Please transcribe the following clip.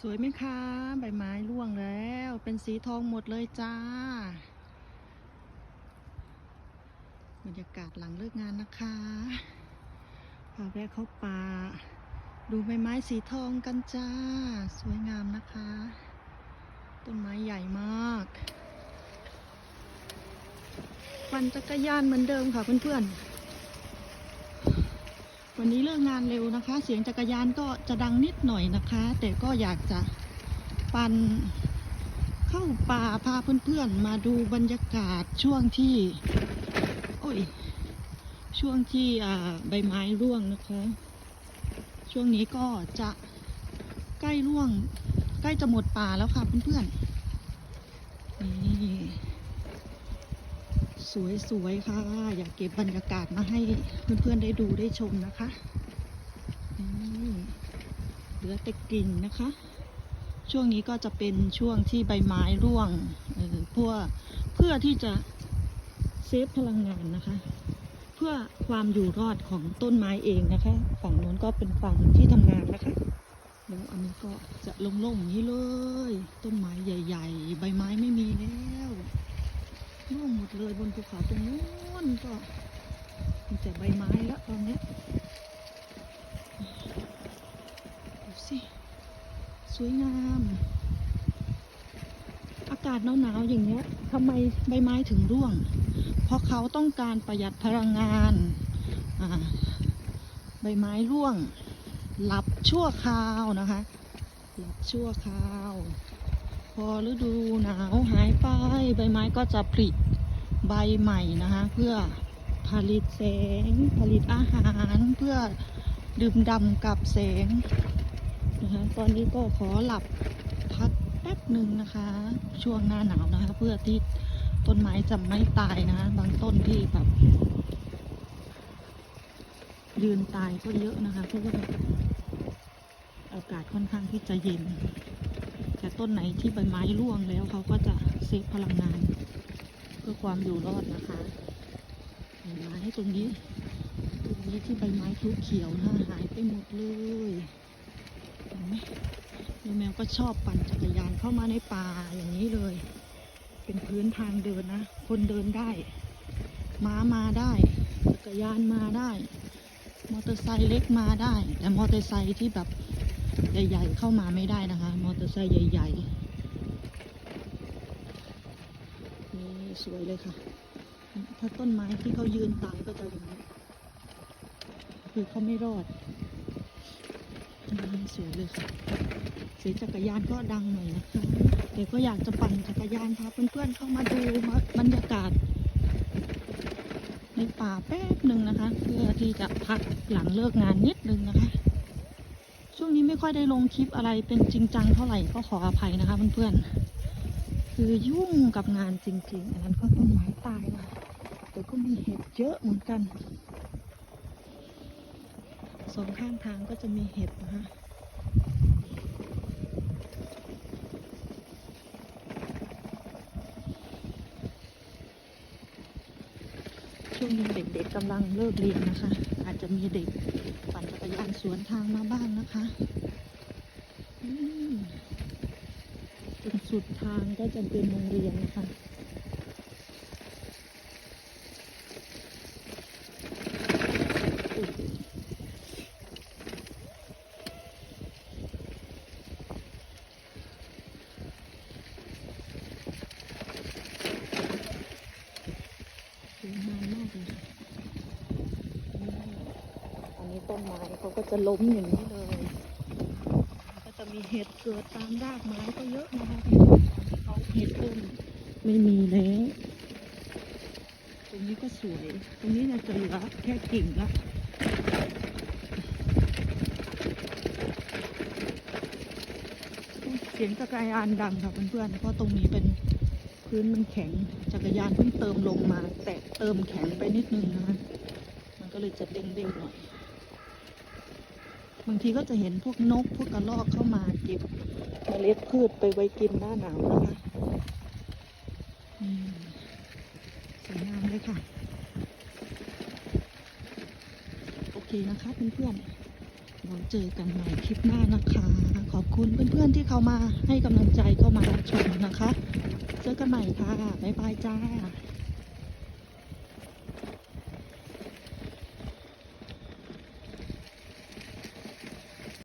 สวยไหมคะ ใบไม้ร่วงแล้ว เป็นสีทองหมดเลยจ้า บรรยากาศหลังเลิกงานนะคะพาแวะเข้าป่า ดูใบไม้สีทองกันจ้า สวยงามนะคะ ต้นไม้ใหญ่มากปั่นจักรยานเหมือนเดิมค่ะเพื่อนๆ วันนี้เลิกงานเร็วนะคะ เสียงจักรยานก็จะดังนิดหน่อยนะคะ แต่ก็อยากจะปั่นเข้าป่าพาเพื่อนๆมาดูบรรยากาศช่วงที่ โอ้ย ช่วงที่ใบไม้ร่วงนะคะ ช่วงนี้ก็จะใกล้ร่วง ใกล้จะหมดป่าแล้วค่ะเพื่อนๆ นี่ สวยๆค่ะ อยากเก็บบรรยากาศมาให้เพื่อนๆได้ดูได้ชมนะคะนี่เหลือแต่กิ่งนะคะ ช่วงนี้ก็จะเป็นช่วงที่ใบไม้ร่วงเออพื่อเพื่อที่จะเซฟพลังงานนะคะ เพื่อความอยู่รอดของต้นไม้เองนะคะ ฝั่งนู้นก็เป็นฝั่งที่ทำงานนะคะแล้วอันนี้ก็จะลงๆอย่างนี้เลย ต้นไม้ใหญ่ ๆ ใบไม้ไม่มีแล้ว ร่วงหมดเลยบนภูเขาตรงนู้นก็มีแต่ใบไม้แล้วตอนนี้ดูสิสวยงาม อากาศหนาวๆอย่างเงี้ยทำไมใบไม้ถึงร่วง เพราะเขาต้องการประหยัดพลังงานอ่าใบไม้ร่วง หลับชั่วคราวนะคะ หลับชั่วคราว พอฤดูหนาวหายไปใบไม้ก็จะผลิใบใหม่นะคะ เพื่อผลิตแสง ผลิตอาหารเพื่อดื่มด่ำกับแสงนะคะตอนนี้ก็ขอหลับพักแป๊บหนึ่งนะคะ ช่วงหน้าหนาวนะคะ เพื่อที่ต้นไม้จะไม่ตายนะคะบางต้นที่แบบยืนตายก็เยอะนะคะเพราะว่าอากาศค่อนข้างที่จะเย็น แต่ต้นไหนที่ใบไม้ร่วงแล้วเขาก็จะเซฟพลังงาน เพื่อความอยู่รอดนะคะเห็นไหมตรงนี้ตรงนี้ที่ใบไม้ทุกเขียวนะหายไปหมดเลยเห็นไหมแล้วแมวก็ชอบปั่นจักรยานเข้ามาในป่าอย่างนี้เลย เป็นพื้นทางเดินนะ คนเดินได้ม้ามาได้ จักรยานมาได้ มอเตอร์ไซค์เล็กมาได้ แต่มอเตอร์ไซค์ที่แบบ ใหญ่ ๆ เข้ามาไม่ได้นะคะ มอเตอร์ไซค์ใหญ่ ๆ นี่สวยเลยค่ะ ถ้าต้นไม้ที่เขายืนตายก็จะอย่างนี้คือเขาไม่รอดสวยเลยค่ะเสียงจักรยานก็ดังหน่อยนะคะแต่ก็อยากจะปั่นจักรยานพาเพื่อนๆเข้ามาดูบรรยากาศในป่าแป๊บหนึ่งนะคะ เพื่อที่จะพักหลังเลิกงานนิดนึงนะคะ วงนี้ไม่ค่อยได้ลงคลิปอะไรเป็นจริงจังเท่าไหร่ก็ขออภัยนะคะเพื่อนๆคือยุ่งกับงานจริงๆอันนั้นก็ต้นไม้ตายนะแต่ก็มีเห็ดเยอะเหมือนกันสองข้างทางก็จะมีเห็ดนะคะช่วงนี้เด็กๆกำลังเลิกเรียนนะคะ อาจจะมีเด็กปั่นจั รยานสวนทางมาบ้างนะคะอืมจนสุดทางก็จะเป็นโรงเรียนนะคะ สวยงามมากเลยนี่อั นนี้ต้นไม้เขาก็จะล้มอย่างนี้เลย ก็จะมีเห็ดเกิดตามรากไม้ก็เยอะนะคะเขาเห็ดเริ่มไม่มีแล้วตรงนี้ก็สวย ตรงนี้เนี่ยจะเหลือแค่กิ่งละเสียงจักรยานดังค่ะเพื่อนๆ เพราะตรงนี้เป็นพื้นมันแข็ง จักรยานเพิ่งเติมลงมา แต่เติมแข็งไปนิดนึงนะคะมันก็เลยจะเด้งๆหน่อย บางทีก็จะเห็นพวกนกพวกกระรอกเข้ามาเก็บเมล็ดพืชไปไว้กินหน้าหนาวนะคะอืมสวยงามเลยค่ะ โอเคนะคะเพื่อนๆเราเจอกันใหม่คลิปหน้านะคะ ขอบอบคุณเพื่อนๆที่เขามาให้กำลังใจเข้ามารับชมนะคะ เจอกันใหม่ค่ะ บ๊ายบายจ้า